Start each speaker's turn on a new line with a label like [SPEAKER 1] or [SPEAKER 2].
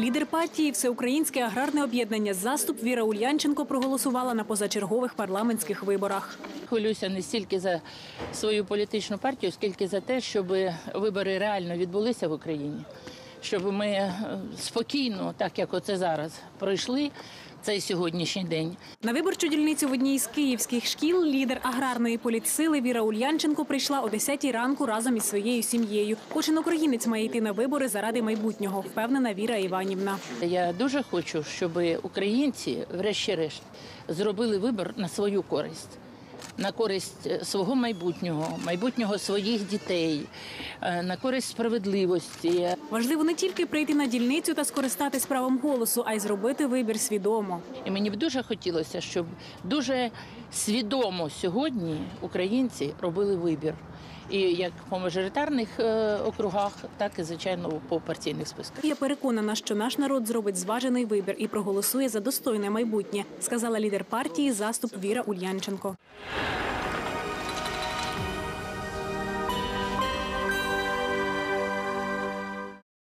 [SPEAKER 1] Лідер партії Всеукраїнське аграрне об'єднання Заступ Віра Ульянченко проголосувала на позачергових парламентських виборах.
[SPEAKER 2] Хвилююся не стільки за свою політичну партію, скільки за те, щоб вибори реально відбулися в Україні, щоб ми е, спокійно, так як оце зараз, пройшли цей сьогоднішній день.
[SPEAKER 1] На виборчу дільницю в одній з київських шкіл лідер аграрної політсили Віра Ульянченко прийшла о 10 ранку разом із своєю сім'єю. Кожен українець має йти на вибори заради майбутнього, впевнена Віра Іванівна.
[SPEAKER 2] Я дуже хочу, щоб українці, врешті-решт, зробили вибір на свою користь. На користь е, свого майбутнього, майбутнього своїх дітей, е, на користь справедливості,
[SPEAKER 1] Важливо не тільки прийти на дільницю та скористатись правом голосу, а й зробити вибір свідомо.
[SPEAKER 2] І мені б дуже хотілося, щоб дуже свідомо сьогодні українці робили вибір. І як по мажоритарних е, округах, так і звичайно по партійних списках.
[SPEAKER 1] Я переконана, що наш народ зробить зважений вибір і проголосує за достойне майбутнє, сказала лідер партії заступ Віра Ульянченко.